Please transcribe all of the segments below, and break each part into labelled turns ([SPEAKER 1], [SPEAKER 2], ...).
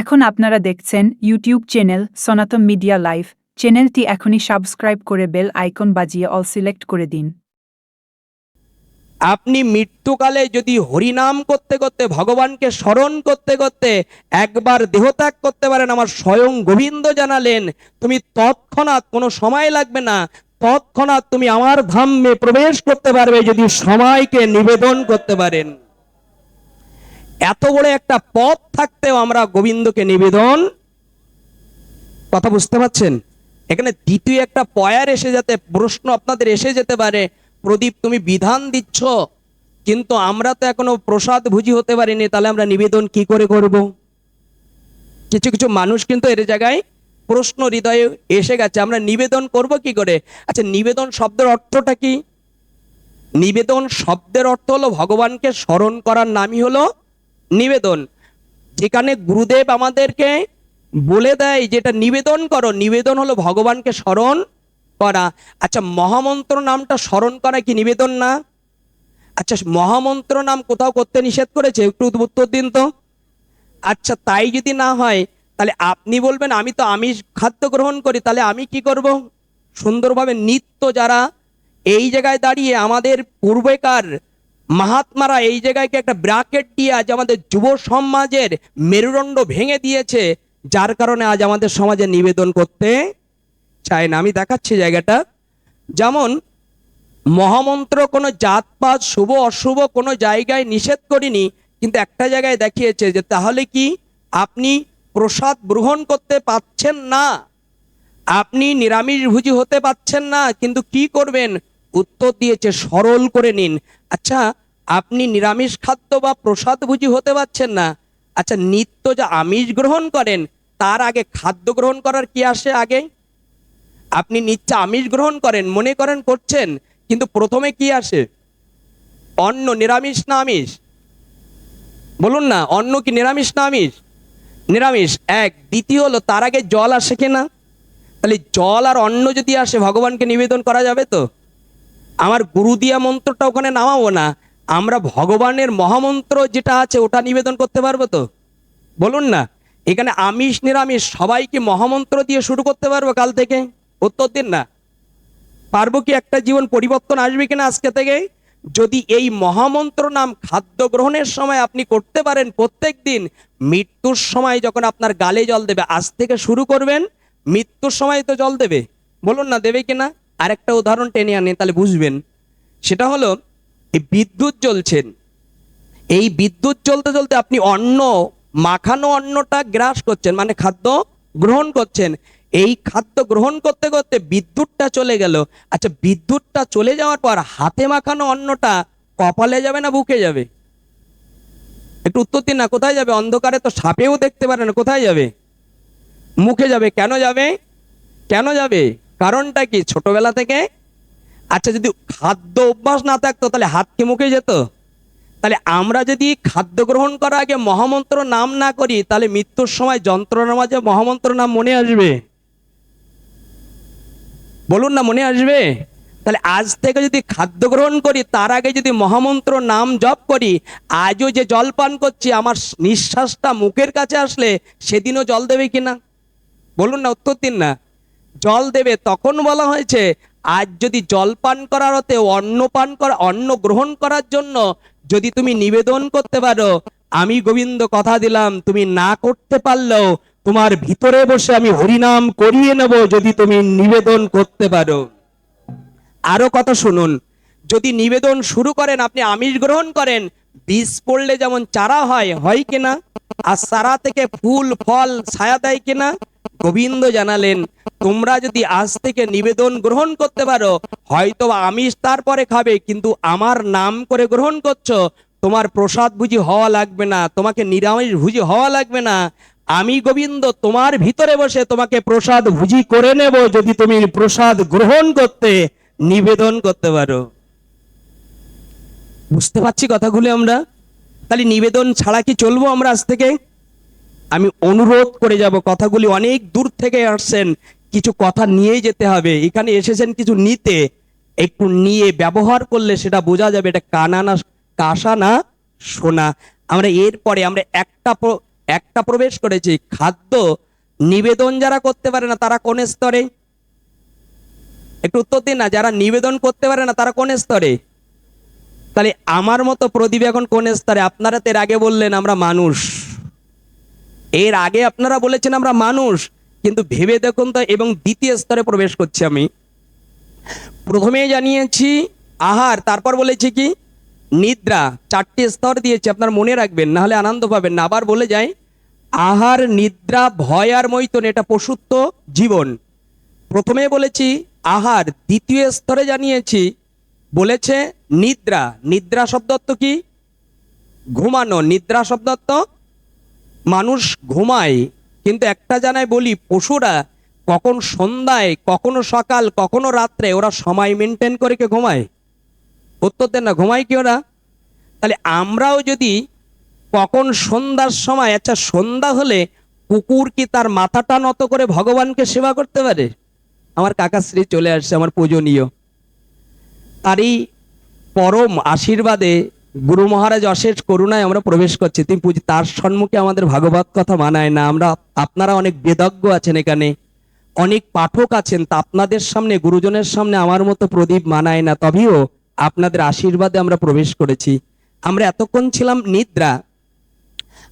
[SPEAKER 1] এখন আপনারা দেখছেন YouTube channel Sanatan media live চ্যানেলটি এখনই সাবস্ক্রাইব করে বেল আইকন বাজিয়ে অল সিলেক্ট করে দিন।
[SPEAKER 2] আপনি মৃত্যুকালে যদি হরিনাম করতে করতে ভগবানকে স্মরণ করতে করতে একবার দেহত্যাগ করতে পারেন, আমার স্বয়ং গোবিন্দ জানালেন, তুমি তৎক্ষণাৎ কোনো সময় লাগবে না, তৎক্ষণাৎ তুমি আমার ধামে প্রবেশ করতে পারবে যদি সময়কে নিবেদন করতে পারেন। এত বড় একটা পথ থাকতেও আমরা গোবিন্দকে নিবেদন। কথা বুঝতে পারছেন? এখানে দ্বিতীয় একটা পয়ার এসে যাতে, প্রশ্ন আপনাদের এসে যেতে পারে, প্রদীপ তুমি বিধান দিচ্ছ, কিন্তু আমরা তো এখনও প্রসাদ ভুজি হতে পারিনি, তাহলে আমরা নিবেদন কি করে করব? কিছু কিছু মানুষ কিন্তু এর জায়গায় প্রশ্ন হৃদয়ে এসে গেছে, আমরা নিবেদন করব কি করে? আচ্ছা নিবেদন শব্দের অর্থটা কি? নিবেদন শব্দের অর্থ হলো ভগবানকে স্মরণ করার নামই হলো নিবেদন। যেখানে গুরুদেব আমাদেরকে বলে দেয় যেটা নিবেদন করো। নিবেদন হলো ভগবানকে স্মরণ করা। আচ্ছা মহামন্ত্র নামটা স্মরণ করা কি নিবেদন না? আচ্ছা মহামন্ত্র নাম কোথাও করতে নিষেধ করেছে? একটু উত্তর দিন তো। আচ্ছা তাই যদি না হয়, তাহলে আপনি বলবেন, আমি তো আমিষ খাদ্য গ্রহণ করি, তাহলে আমি কি করব? সুন্দরভাবে নিত্য যারা এই জায়গায় দাঁড়িয়ে আমাদের পূর্বেকার মহাত্মারা এই জায়গায়কে একটা ব্র্যাকেট দিয়ে আজ আমাদের যুব সমাজের মেরুদণ্ড ভেঙে দিয়েছে, যার কারণে আজ আমাদের সমাজে নিবেদন করতে চায় না। আমি দেখাচ্ছি জায়গাটা। যেমন, মহামন্ত্র কোনো জাতপাত, শুভ, অশুভ কোনো জায়গায় নিষেধ করিনি, কিন্তু একটা জায়গায় দেখিয়েছে যে তাহলে কি আপনি প্রসাদ গ্রহণ করতে পাচ্ছেন না, আপনি নিরামিষভোজী হতে পাচ্ছেন না, কিন্তু কি করবেন? উত্তর দিয়েছে, সরল করে নিন। আচ্ছা আপনি নিরামিষ খাদ্য বা প্রসাদভোজী হতে পারছেন না। আচ্ছা নিত্য যা আমিষ গ্রহণ করেন, তার আগে খাদ্য গ্রহণ করার কি আসে আগে? আপনি নিত্য আমিষ গ্রহণ করেন, মনে করেন করছেন, কিন্তু প্রথমে কি আসে? অন্ন নিরামিষ না আমিষ? বলুন না, অন্ন কি নিরামিষ না আমিষ? নিরামিষ। এক। দ্বিতীয় হলো, তার আগে জল আসে কিনা? তাহলে জল আর অন্ন যদি আসে, ভগবানকে নিবেদন করা যাবে তো? আমার গুরু দিয়া মন্ত্রটা ওখানে নামাবো না। আমরা ভগবানের মহামন্ত্র যেটা আছে, ওটা নিবেদন করতে পারব তো? বলুন না, এখানে আমিষ, নিরামিষ সবাইকে মহামন্ত্র দিয়ে শুরু করতে পারব কাল থেকে? উত্তর দিন না। পারব কি একটা জীবন পরিবর্তন আসবে কিনা আজকে থেকে? যদি এই মহামন্ত্র নাম খাদ্য গ্রহণের সময় আপনি করতে পারেন প্রত্যেক দিন, মৃত্যুর সময় যখন আপনার গালে জল দেবে, আজ থেকে শুরু করবেন, মৃত্যুর সময় তো জল দেবে। বলুন না, দেবে কিনা? আরেকটা উদাহরণ টেনে আনে, তাহলে বুঝবেন। সেটা হলো, এই বিদ্যুৎ জ্বলছেন এই বিদ্যুৎ চলতে চলতে আপনি অন্ন, মাখানো অন্নটা গ্রাস করছেন মানে খাদ্য গ্রহণ করছেন। এই খাদ্য গ্রহণ করতে করতে বিদ্যুৎটা চলে গেল। আচ্ছা বিদ্যুৎটা চলে যাওয়ার পর হাতে মাখানো অন্নটা কপালে যাবে না বুকে যাবে? একটু উত্তর দিন না, কোথায় যাবে? অন্ধকারে তো সাপেও দেখতে পারে না, কোথায় যাবে? মুখে যাবে, কেন যাবে? কেন যাবে? কারণটা কি? ছোটবেলা থেকে? আচ্ছা যদি খাদ্য অভ্যাস না থাকতো, তাহলে হাত কি মুখে যেত? তাহলে আমরা যদি খাদ্য গ্রহণ করার আগে মহামন্ত্র নাম না করি, তাহলে মৃত্যুর সময় যন্ত্রণার মাঝে মহামন্ত্র নাম মনে আসবে। বলুন না, মনে আসবে? তাহলে আজ থেকে যদি খাদ্য গ্রহণ করি, তার আগে যদি মহামন্ত্র নাম জপ করি, আজও যে জল পান করছি, আমার নিঃশ্বাসটা মুখের কাছে আসলে সেদিনও জল দেবে কিনা? বলুন না, উত্তর দিন না। জল দেবে, তখন বলা হয়েছে, আজ যদি জল পান করার হতে অন্ন পান করা, অন্ন গ্রহণ করার জন্য যদি তুমি নিবেদন করতে পারো, আমি গোবিন্দ কথা দিলাম, তুমি না করতে পারলেও তোমার ভিতরে বসে আমি হরিনাম করিয়ে নেব যদি তুমি নিবেদন করতে পারো। আরও কথা শুনুন, যদি নিবেদন শুরু করেন, আপনি আমিষ গ্রহণ করেন বীজ পড়লে যেমন চারা হয় হয় কিনা? আর চারা থেকে ফুল, ফল, ছায়া দেয় কিনা? গোবিন্দ জানালেন, তোমরা যদি আজ থেকে নিবেদন গ্রহণ করতে পারো হয়তো আমিষ তারপরে খাবে, কিন্তু আমার নাম করে গ্রহণ করছ। তোমার প্রসাদ বুঝি হওয়া লাগবে না, তোমাকে নিরামিষ ভুজি হওয়া লাগবে না। আমি গোবিন্দ, তোমার ভিতরে বসে তোমাকে প্রসাদ ভুজি করে নেব যদি তুমি প্রসাদ গ্রহণ করতে, নিবেদন করতে পারো। বুঝতে পারছি কথাগুলো আমরা। তাহলে নিবেদন ছাড়া কি চলবো আমরা আজ থেকে? আমি অনুরোধ করে যাব, কথাগুলি অনেক দূর থেকে আসছেন, কিছু কথা নিয়ে যেতে হবে। এখানে এসেছেন কিছু নিতে, একটু নিয়ে ব্যবহার করলে সেটা বোঝা যাবে, এটা কানা না, কাসা না শোনা আমরা এরপরে আমরা একটা একটা প্রবেশ করেছি, খাদ্য নিবেদন যারা করতে পারে না, তারা কোন স্তরে? একটু উত্তর দিন না, যারা নিবেদন করতে পারে না, তারা কোন স্তরে? তাহলে আমার মতো প্রদীপ এখন কোন স্তরে? আপনারা তো এর আগে বললেন, আমরা মানুষ। এর আগে আপনারা বলেছেন আমরা মানুষ, কিন্তু ভেবে দেখুন তো, এবং দ্বিতীয় স্তরে প্রবেশ করছি আমি। প্রথমে জানিয়েছি আহার, তারপর বলেছি কি? নিদ্রা, চারটি স্তর দিয়েছি, আপনার মনে রাখবেন না হলে আনন্দ পাবেন না। আবার বলে যাই, আহার, নিদ্রা, ভয় আর মৈতন এটা পশুত্ব জীবন। প্রথমে বলেছি আহার, দ্বিতীয় স্তরে জানিয়েছি, বলেছে নিদ্রা। নিদ্রা শব্দত্ব কি? ঘুমানো। নিদ্রা শব্দত্ব মানুষ ঘুমায়, কিন্তু একটা জানায় বলি, পশুরা কখন সন্ধ্যায়, কখনো সকাল, কখনো রাত্রে, ওরা সময় মেনটেন করে কে ঘুমায়? উত্তর দেন না, ঘুমায় কি ওরা? তাহলে আমরাও যদি কখন সন্ধ্যার সময় আচ্ছা সন্ধ্যা হলে কুকুর কি তার মাথাটা নত করে ভগবানকে সেবা করতে পারে? আমার কাকাশ্রী চলে আসছে, আমার পূজনীয়। তারই পরম আশীর্বাদে গুরু মহারাজ অশেষ করুণায় আমরা প্রবেশ করছি। তিনি পুজ তার সম্মুখে আমাদের ভাগবত কথা মানায় না। আমরা, আপনারা অনেক বেদজ্ঞ আছেন এখানে। অনেক পাঠক আছেন। তা আপনাদের সামনে, গুরুজনের সামনে আমার মতো প্রদীপ মানায় না। তবেও আপনাদের আশীর্বাদে আমরা প্রবেশ করেছি। আমরা এতক্ষণ ছিলাম নিদ্রা।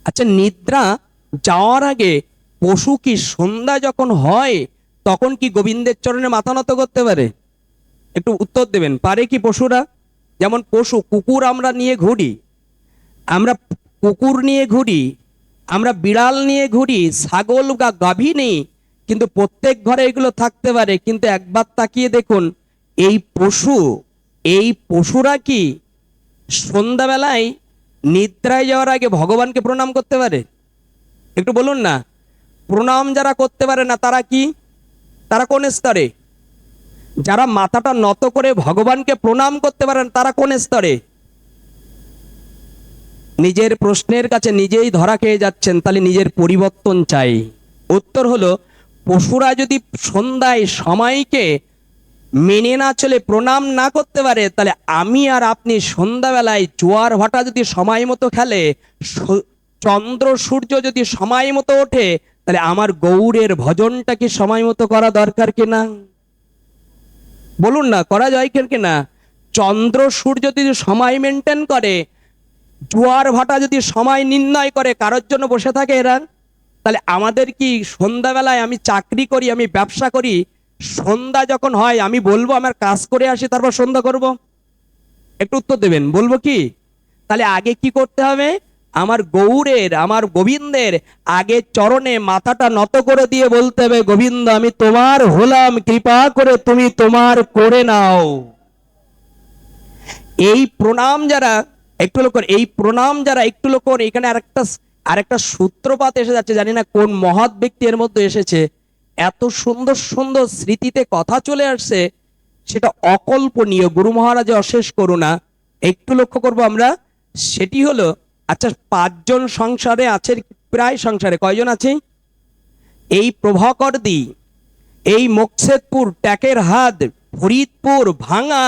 [SPEAKER 2] আচ্ছা নিদ্রা যাওয়ার আগে পশু কি সন্ধ্যা যখন হয়, তখন কি গোবিন্দের চরণে মাথা নত করতে পারে? একটু উত্তর দেবেন। পারে কি পশুরা? যেমন পশু, কুকুর আমরা নিয়ে ঘুরি, আমরা কুকুর নিয়ে ঘুরি, আমরা বিড়াল নিয়ে ঘুরি, ছাগল বা গাভী নেই, কিন্তু প্রত্যেক ঘরে এগুলো থাকতে পারে। কিন্তু একবার তাকিয়ে দেখুন, এই পশু, এই পশুরা কি সন্ধ্যাবেলায় নিদ্রায় যাওয়ার আগে ভগবানকে প্রণাম করতে পারে? একটু বলুন না। প্রণাম যারা করতে পারে না, তারা কি? তারা কোন স্তরে? যারা মাথাটা নত করে ভগবানকে প্রণাম করতে পারেন, তারা কোন স্তরে? নিজের প্রশ্নের কাছে নিজেই ধরা খেয়ে যাচ্ছেন, তাহলে নিজের পরিবর্তন চাই। উত্তর হলো, পশুরা যদি সন্ধ্যায় সময়কে মেনে না চলে প্রণাম না করতে পারে, তাহলে আমি আর আপনি সন্ধ্যাবেলায় জোয়ার ভাটা যদি সময় মতো খেলে চন্দ্র সূর্য যদি সময় মতো ওঠে, তাহলে আমার গৌরের ভজনটা কি সময় মতো করা দরকার কিনা? বলুন না, করা যায় কি না চন্দ্র সূর্য যদি সময় মেনটেন করে, জোয়ার ভাটা যদি সময় নির্ণয় করে, কারোর জন্য বসে থাকে এরা? তাহলে আমাদের কি সন্ধ্যাবেলায় আমি চাকরি করি, আমি ব্যবসা করি, সন্ধ্যা যখন হয়, আমি বলব আমার কাজ করে আসি, তারপর সন্ধ্যা করব? একটু উত্তর দেবেন, বলব কি? তাহলে আগে কি করতে হবে? আমার গৌরের, আমার গোবিন্দের আগে চরণে মাথাটা নত করে দিয়ে বলতে হবে, গোবিন্দ, আমি তোমার হলাম, কৃপা করে তুমি তোমার করে নাও। এই প্রণাম যারা একটু লোক এই প্রণাম যারা একটু লোক এখানে আরেকটা আরেকটা সূত্রপাত এসে যাচ্ছে, জানি না কোন মহৎ ব্যক্তি এর মধ্যে এসেছে। এত সুন্দর সুন্দর স্মৃতিতে কথা চলে আসছে, সেটা অকল্পনীয়, গুরু মহারাজের অশেষ করুণা। একটু লক্ষ্য করব আমরা, সেটি হলো আচ্ছা পাঁচজন সংসারে আছে, প্রায় সংসারে। কয়জন আছে? এই প্রভাকর দি এই মোকসেদপুর ট্যাকের হাত ফরিদপুর, ভাঙা,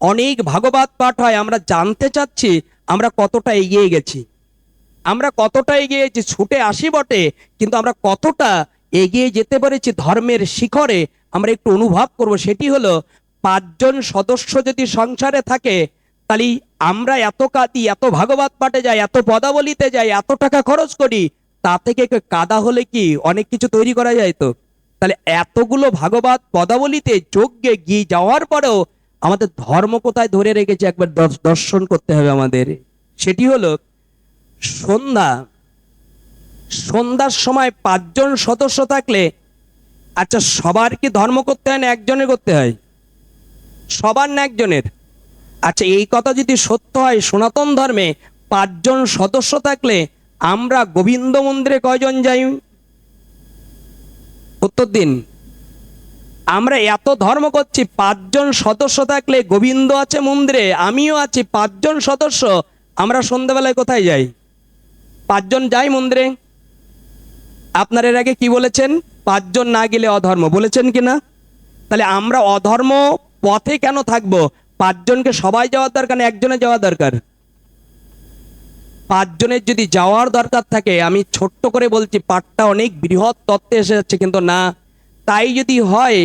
[SPEAKER 2] অনেক ভাগবত পাঠ হয়। আমরা জানতে চাচ্ছি আমরা কতটা এগিয়ে গেছি। আমরা কতটা এগিয়ে গেছি? ছুটে আসি বটে, কিন্তু আমরা কতটা এগিয়ে যেতে পেরেছি ধর্মের শিখরে? আমরা একটু অনুভব করব। সেটি হলো, পাঁচজন সদস্য যদি সংসারে থাকে তাহলে আমরা এত কাঁদি, এত ভাগবত পাঠে যাই, এত পদাবলিতে যাই, এত টাকা খরচ করি, তা থেকে কাদা হলে কি অনেক কিছু তৈরি করা যায় তো? তাহলে এতগুলো ভাগবত পদাবলিতে যজ্ঞে গিয়ে যাওয়ার পরেও আমাদের ধর্ম কোথায় ধরে রেখেছে একবার দর্শ- দর্শন করতে হবে আমাদের। সেটি হলো সন্ধ্যা। সন্ধ্যার সময় পাঁচজন সদস্য থাকলে আচ্ছা সবার কি ধর্ম করতে হয় না একজনের করতে হয়? সবার না একজনের? আচ্ছা এই কথা যদি সত্য হয়, সনাতন ধর্মে পাঁচজন সদস্য থাকলে আমরা গোবিন্দ মন্দিরে কয়জন যাই? উত্তর দিন। আমরা এত ধর্ম করছি, পাঁচজন সদস্য থাকলে গোবিন্দ আছে মন্দিরে, আমিও আছি, পাঁচজন সদস্য, আমরা সন্ধ্যাবেলায় কোথায় যাই? পাঁচজন যাই মন্দিরে? আপনার এর আগে কি বলেছেন? পাঁচজন না গেলে অধর্ম। বলেছেন কি না তাহলে আমরা অধর্ম পথে কেন থাকব? পাঁচজনকে সবাই যাওয়ার দরকার না, একজনে যাওয়া দরকার? পাঁচজনের যদি যাওয়ার দরকার থাকে, আমি ছোট্ট করে বলছি, পাঠটা অনেক বৃহৎ তত্ত্বে এসে যাচ্ছে, কিন্তু না। তাই যদি হয়,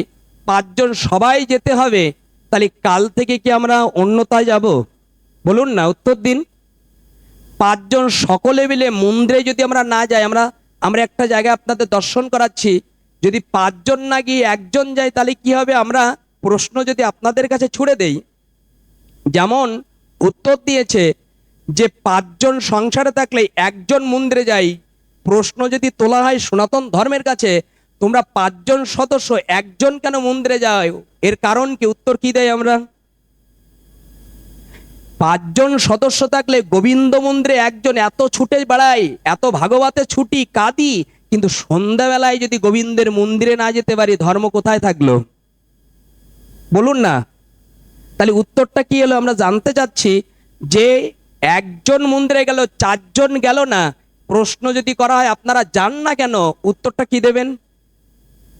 [SPEAKER 2] পাঁচজন সবাই যেতে হবে, তাহলে কাল থেকে কি আমরা অন্যতায় যাব? বলুন না, উত্তর দিন। পাঁচজন সকলে মিলে মন্দিরে যদি আমরা না যাই, আমরা আমরা একটা জায়গায় আপনাদের দর্শন করাচ্ছি। যদি পাঁচজন না গিয়ে একজন যায়, তাহলে কি হবে? আমরা প্রশ্ন যদি আপনাদের কাছে ছুড়ে দেই যেমন উত্তর দিয়েছে যে পাঁচজন সংসারে থাকলে একজন মন্দিরে যাই। প্রশ্ন যদি তোলা হয় সনাতন ধর্মের কাছে, তোমরা পাঁচজন সদস্য, একজন কেন মন্দিরে যাও? এর কারণ কি? উত্তর কি দেয় আমরা? পাঁচজন সদস্য থাকলে গোবিন্দ মন্দিরে একজন এত ছুটে বেড়াই এত ভাগবতে ছুটি কাঁদি, কিন্তু সন্ধ্যাবেলায় যদি গোবিন্দের মন্দিরে না যেতে পারি, ধর্ম কোথায় থাকল? বলুন না। তাহলে উত্তরটা কি হলো আমরা জানতে চাচ্ছি যে একজন মন্দিরে গেল, চারজন গেল না? প্রশ্ন যদি করা হয়, আপনারা যান না কেন? উত্তরটা কি দেবেন?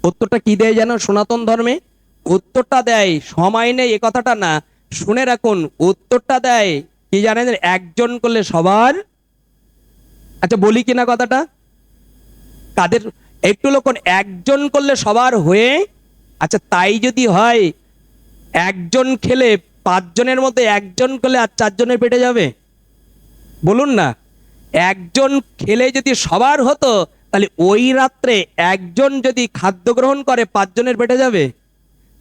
[SPEAKER 2] উত্তরটা কি দেয় জানো সনাতন ধর্মে? উত্তরটা দেয়, সময় নেই এ কথাটা না। শুনে রাখুন, উত্তরটা দেয়, কি জানেন? একজন করলে সবার। আচ্ছা বলি কিনা কথাটা? কাদের? একটু লোকন একজন করলে সবার হয়ে আচ্ছা তাই যদি হয় একজন খেলে পাঁচজনের মধ্যে একজন খেলে আর চারজনের পেটে যাবে? বলুন না। একজন খেলে যদি সবার হতো, তাহলে ওই রাত্রে একজন যদি খাদ্য গ্রহণ করে, পাঁচজনের পেটে যাবে?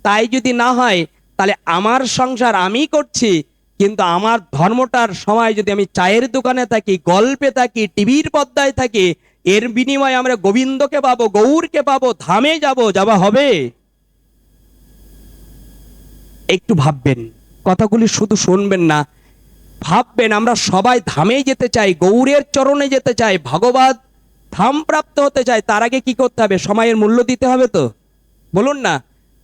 [SPEAKER 2] তাই যদি না হয়, তাহলে আমার সংসার আমি করছি, কিন্তু আমার ধর্মটার সময় যদি আমি চায়ের দোকানে থাকি, গল্পে থাকি, টিভির পর্দায় থাকি, এর বিনিময়ে আমরা গোবিন্দকে পাবো, গৌরকে পাবো, ধামে যাব, যাওয়া হবে? একটু ভাববেন, কথাগুলি শুধু শুনবেন না। ভাববেন, আমরা সবাই ধামে যেতে চাই, গৌরের চরণে যেতে চাই, ভগবত ধাম প্রাপ্ত হতে চাই, তার আগে কি করতে হবে? সময়ের মূল্য দিতে হবে তো? বলুন না,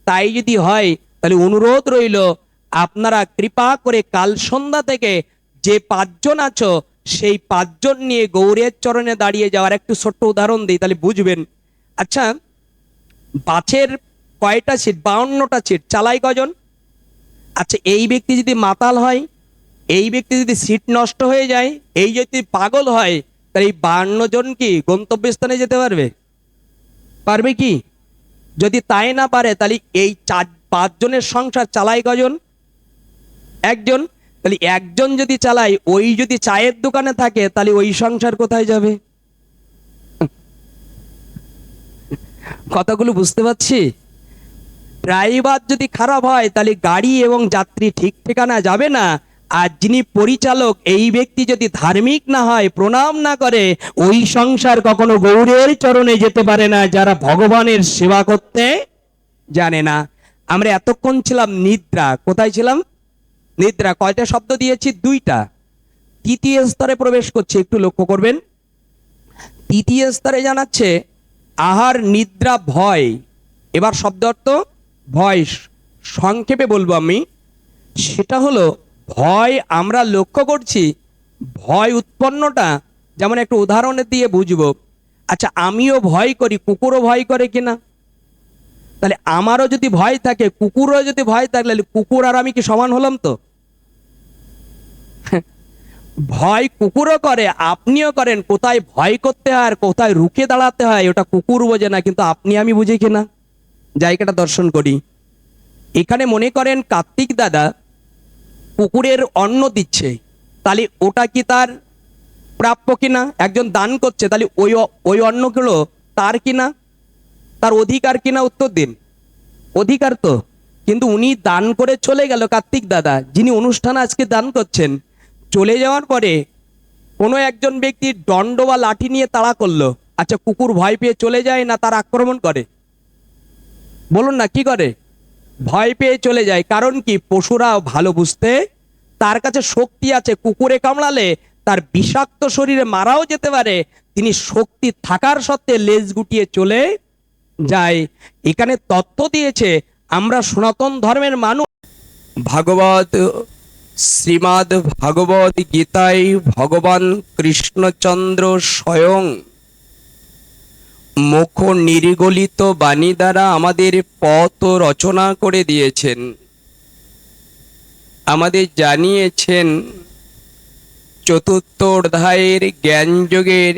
[SPEAKER 2] তাই যদি হয়, তাহলে অনুরোধ রইল, আপনারা কৃপা করে কাল সন্ধ্যা থেকে যে পাঁচজন আছো, সেই পাঁচজন নিয়ে গৌরের চরণে দাঁড়িয়ে যাওয়ার একটু ছোট্ট উদাহরণ দিই, তাহলে বুঝবেন। আচ্ছা বাসের কয়টা সিট বাউন্নটা সিট চালাই কজন? আচ্ছা এই ব্যক্তি যদি মাতাল হয়, এই ব্যক্তি যদি সিট নষ্ট হয়ে যায়, এই যদি পাগল হয় তাহলে এই বান্ন জন কি গন্তব্যস্থানে যেতে পারবে? পারবে কি? যদি তাই না পারে, তাহলে এই চার পাঁচজনের সংসার চালায় কজন? একজন। তাহলে একজন যদি চালায়, ওই যদি চায়ের দোকানে থাকে, তাহলে ওই সংসার কোথায় যাবে? কথাগুলো বুঝতে পারছি? ড্রাইভার যদি খারাপ হয়, তাহলে গাড়ি এবং যাত্রী ঠিক ঠিকানা যাবে না। আর যিনি পরিচালক, এই ব্যক্তি যদি ধার্মিক না হয়, প্রণাম না করে, ওই সংসার কখনো গৌরের চরণে যেতে পারে না, যারা ভগবানের সেবা করতে জানে না। আমরা এতক্ষণ ছিলাম নিদ্রা। কোথায় ছিলাম? নিদ্রা। কয়টা শব্দ দিয়েছি? দুইটা। তৃতীয় স্তরে প্রবেশ করছে, একটু লক্ষ্য করবেন। তৃতীয় স্তরে জানাচ্ছে, আহার, নিদ্রা, ভয়। এবার শব্দ অর্থ? ভয় সংক্ষেপে বলব আমি। সেটা হলো, ভয় আমরা লক্ষ্য করছি, ভয় উৎপন্নটা যেমন একটু উদাহরণ দিয়ে বুঝব। আচ্ছা আমিও ভয় করি, কুকুরও ভয় করে কিনা? তাহলে আমারও যদি ভয় থাকে, কুকুরও যদি ভয় থাকে, তাহলে কুকুর আর আমি কি সমান হলাম তো? ভয় কুকুরও করে, আপনিও করেন, কোথায় ভয় করতে হয় আর কোথায় রুখে দাঁড়াতে হয়, ওটা কুকুর বোঝে না, কিন্তু আপনি আমি বুঝি কিনা? জায়গাটা দর্শন করি। এখানে মনে করেন কার্তিক দাদা কুকুরের অন্ন দিচ্ছে। তাহলে ওটা কি তার প্রাপ্য কিনা? একজন দান করছে, তাহলে ওই ওই অন্নগুলো তার কিনা? তার অধিকার কিনা উত্তর দিন। অধিকার তো, কিন্তু উনি দান করে চলে গেল কার্তিক দাদা, যিনি অনুষ্ঠান আজকে দান করছেন। চলে যাওয়ার পরে কোনো একজন ব্যক্তি দণ্ড বা লাঠি নিয়ে তাড়া করল। আচ্ছা কুকুর ভয় পেয়ে চলে যায় না তার আক্রমণ করে? বলুন না, কি করে? ভয় পেয়ে চলে যায়। কারণ কি? পশুরা ভালো বুঝতে তার কাছে শক্তি আছে। কুকুরে কামড়ালে তার বিষাক্ত শরীরে মারাও যেতে পারে। তিনি শক্তি থাকার সত্ত্বে লেজ গুটিয়ে চলে যায়। এখানে তথ্য দিয়েছে, আমরা সনাতন ধর্মের মানুষ। ভাগবত, শ্রীমদ ভাগবত গীতায় ভগবান কৃষ্ণচন্দ্র স্বয়ং মুখ নির্গলিত বাণী দ্বারা আমাদের পথ রচনা করে দিয়েছেন। আমাদের জানিয়েছেন, চতুর্থ অধ্যায়ের জ্ঞানযোগের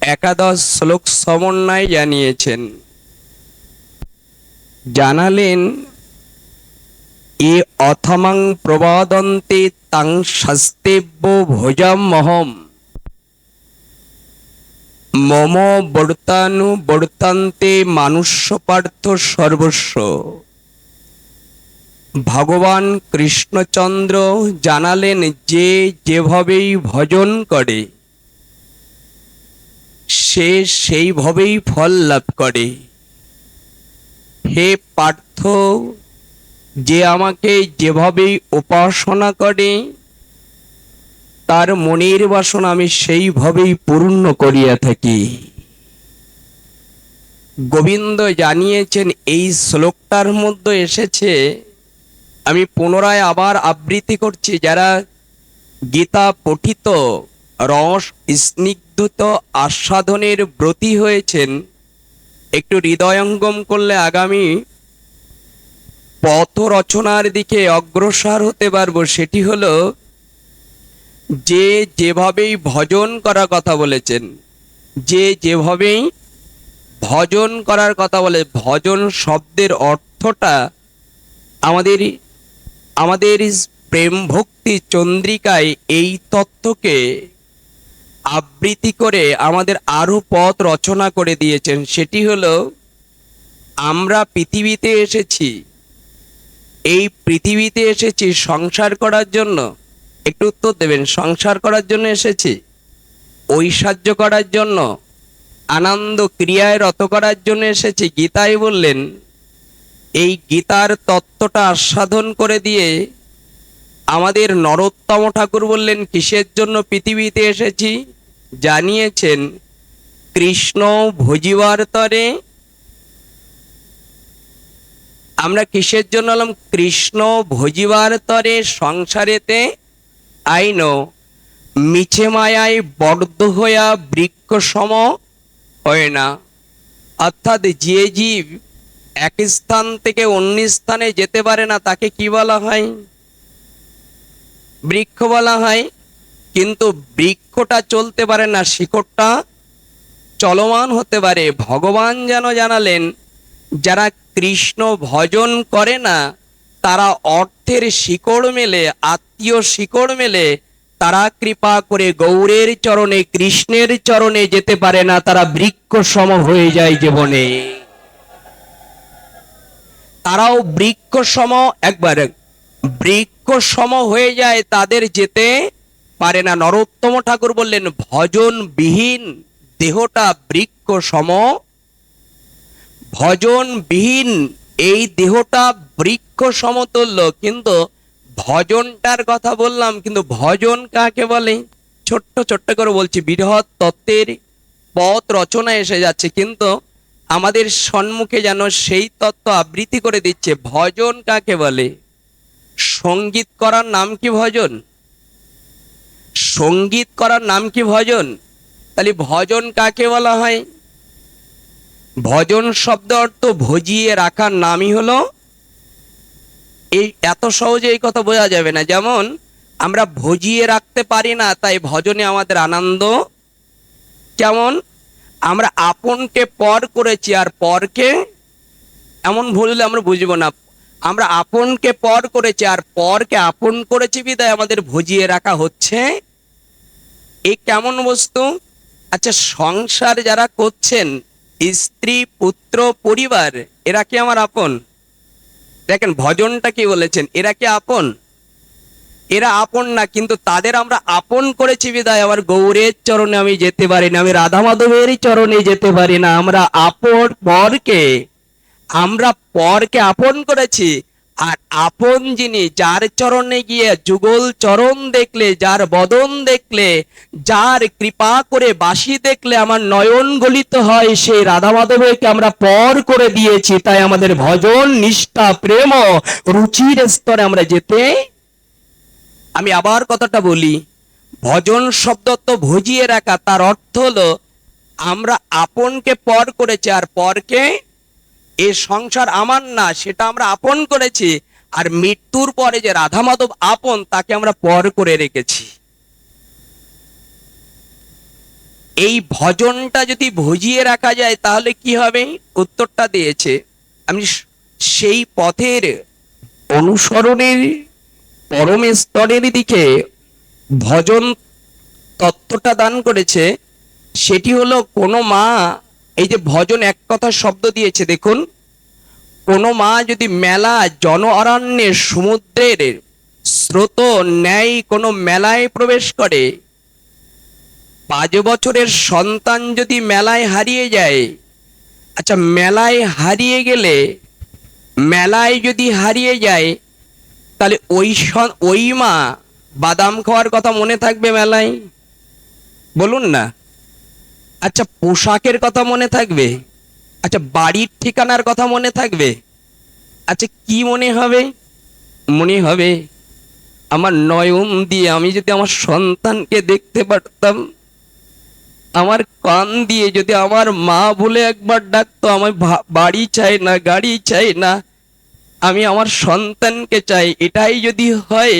[SPEAKER 2] একাদশ শ্লোক সমন্বয় জানিয়েছেন। জানালেন, এ অথমাং প্রবাদন্তে তাং শাস্তেব্য ভোজামহম মম বর্তানু বর্তান্তে মানুষ্য পার্থ সর্বস্ব। ভগবান কৃষ্ণচন্দ্র জানালেন যে যেভাবেই ভজন করে, সে সেইভাবেই ফল লাভ করে। হে পার্থ, যে আমাকে যেভাবেই উপাসনা করে তার মনের বাসনা আমি সেইভাবেই পূর্ণ করিয়া থাকি। গোবিন্দ জানিয়েছেন, এই শ্লোকটার মধ্যে এসেছে, আমি পুনরায় আবার আবৃত্তি করছি, যারা গীতা পঠিত, রস স্নিগ্ধত আস্বাদনের ব্রতী হয়েছেন, একটু হৃদয়ঙ্গম করলে আগামী পথ রচনার দিকে অগ্রসর হতে পারব। সেটি হলো যে যেভাবেই ভজন করার কথা বলেছেন, যে যেভাবেই ভজন করার কথা বলে, ভজন শব্দের অর্থটা আমাদের আমাদের প্রেম ভক্তি চন্দ্রিকায় এই তত্ত্বকে আবৃত্তি করে আমাদের আরও পথ রচনা করে দিয়েছেন। সেটি হলো, আমরা পৃথিবীতে এসেছি, এই পৃথিবীতে এসেছি সংসার করার জন্য। একটু উত্তর দেবেন। সংসার করার জন্য এসেছি। ঐশ্বর্য করার জন্য, আনন্দ ক্রিয়ায় রত করার জন্য এসেছি। গীতায় বললেন, এই গীতার তত্ত্বটা আস্বাদন করে দিয়ে আমাদের নরোত্তম ঠাকুর বললেন, কিসের জন্য পৃথিবীতে এসেছি? জানিয়েছেন, কৃষ্ণ ভজিবার তরে। আমরা কিসের জন্য হলাম কৃষ্ণ ভজিবার তরে সংসারেতে আইন মিছে মায়ায় বদ্ধ হইয়া বৃক্ষ সম হয় না। অর্থাৎ যে জীব এক স্থান থেকে অন্য স্থানে যেতে পারে না, তাকে কি বলা হয়? বৃক্ষ বলা হয়, কিন্তু বৃক্ষটা চলতে পারে না, শিকড়টা চলমান হতে পারে। ভগবান যেন জানালেন, যারা কৃষ্ণ ভজন করে না, তারা অর্থের শিকড় মেলে আত্মীয় শিকড় মেলে, তারা কৃপা করে গৌরের চরণে, কৃষ্ণের চরণে যেতে পারে না, তারা বৃক্ষ সম হয়ে যায় জীবনে। তারাও বৃক্ষ সম একবার বৃক্ষ সম হয়ে যায়, তাদের যেতে পারে না। নরোত্তম ঠাকুর বললেন, ভজন বিহীন দেহটা বৃক্ষ সম ভজন বিহীন এই দেহটা বৃক্ষ সমতুল্য কিন্তু ভজনটার কথা বললাম, কিন্তু ভজন কাকে বলে? ছোট্ট ছোট্ট করে বলছি, বৃহৎ তত্ত্বের পথ রচনা এসে যাচ্ছে, কিন্তু আমাদের সম্মুখে যেন সেই তত্ত্ব আবৃত্তি করে দিচ্ছে, ভজন কাকে বলে? সংগীত করার নাম কি ভজন? সংগীত করার নাম কি ভজন? তাহলে ভজন কাকে বলা হয়? ভজন শব্দ অর্থ ভজিয়ে রাখার নামই হলো এই এত সহজে এই কথা বোঝা যাবে না। যেমন, আমরা ভজিয়ে রাখতে পারি না, তাই ভজনে আমাদের আনন্দ। কেমন আমরা আপনকে পর করেছি আর পরকে, এমন ভুললে আমরা বুঝব না। আমরা আপনকে পর করেছি আর পরকে আপন করেছি বিদায় আমাদের ভজিয়ে রাখা হচ্ছে। এই কেমন বস্তু? আচ্ছা সংসার যারা করছেন, স্ত্রী, পুত্র, পরিবার, এরা কি আমার আপন? দেখেন ভজনটা কি বলেছেন? এরা কি আপন? এরা আপন না, কিন্তু তাদের আমরা আপন করেছি বিদায়। আমার গৌরের চরণে আমি যেতে পারি না, আমি রাধা মাধবের চরণে যেতে পারি না। আমরা আপন পরকে, আমরা পরকে আপন করেছি। আর আপন যিনি, যার চরণে গিয়ে যুগল চরণ দেখলে, যার বদন দেখলে, যার কৃপা করে বাসি দেখলে আমার নয়ন গলিত হয়, সেই রাধা মাধবকে আমরা পর করে দিয়েছি। তাই আমাদের ভজন, নিষ্ঠা, প্রেম রুচির স্তরে আমরা যেতে। আমি আবার কথাটা বলি, ভজন শব্দ তো ভজিয়ে রাখা, তার অর্থ হলো আমরা আপনকে পর করেছি, আর পরকে এ সংসার আমার না, সেটা আমরা আপন করেছি। আর মৃত্যুর পরে যে রাধা মাধব আপন, তাকে আমরা পর করে রেখেছি। এই ভজনটা যদি ভজিয়ে রাখা যায়, তাহলে কি হবে? উত্তরটা দিয়েছে, আমি সেই পথের অনুসরণের পরম স্তরের দিকে ভজন তত্ত্বটা দান করেছে। সেটি হলো, কোনো মা এই যে ভজন এক কথা শব্দ দিয়েছে, দেখুন। কোনো মা যদি মেলা জন অরণ্যের সমুদ্রের স্রোত ন্যায় কোনো মেলায় প্রবেশ করে। পাঁচ বছরের সন্তান যদি মেলায় হারিয়ে যায় আচ্ছা মেলায় হারিয়ে গেলে, মেলায় যদি হারিয়ে যায়, তাহলে ওই ওই মা বাদাম খাওয়ার কথা মনে থাকবে মেলায়? বলুন না। আচ্ছা পোশাকের কথা মনে থাকবে? আচ্ছা বাড়ির ঠিকানার কথা মনে থাকবে? আচ্ছা কি মনে হবে? মনে হবে, আমার নয়ন দিয়ে আমি যদি আমার সন্তানকে দেখতে পারতাম, আমার কান দিয়ে যদি আমার মা বলে একবার ডাকতো আমার বাড়ি চাই না, গাড়ি চাই না, আমি আমার সন্তানকে চাই, এটাই যদি হয়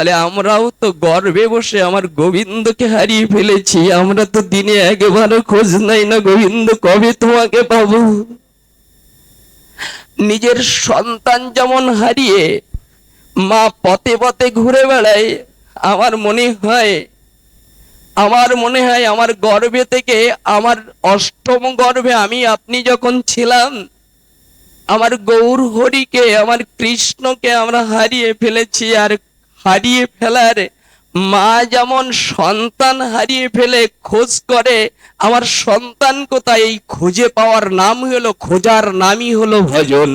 [SPEAKER 2] তাহলে আমরাও তো গর্বে বসে আমার গোবিন্দকে হারিয়ে ফেলেছি। আমরা তো দিনে একেবারে খোঁজ নাই না গোবিন্দ, কবে তোমাকে পাবো? নিজের সন্তান যেমন হারিয়ে মা পথে পথে ঘুরে বেড়ায়, আমার মনে হয়, আমার মনে হয় আমার গর্ভে থেকে, আমার অষ্টম গর্ভে আমি আপনি যখন ছিলাম, আমার গৌর হরিকে আমার কৃষ্ণকে আমরা হারিয়ে ফেলেছি আর হারিয়ে ফেলার, মা যেমন সন্তান হারিয়ে ফেলে খোঁজ করে, আমার সন্তান কোথায় এই খুঁজে পাওয়ার নাম হলো, খোঁজার নামই হলো ভজন।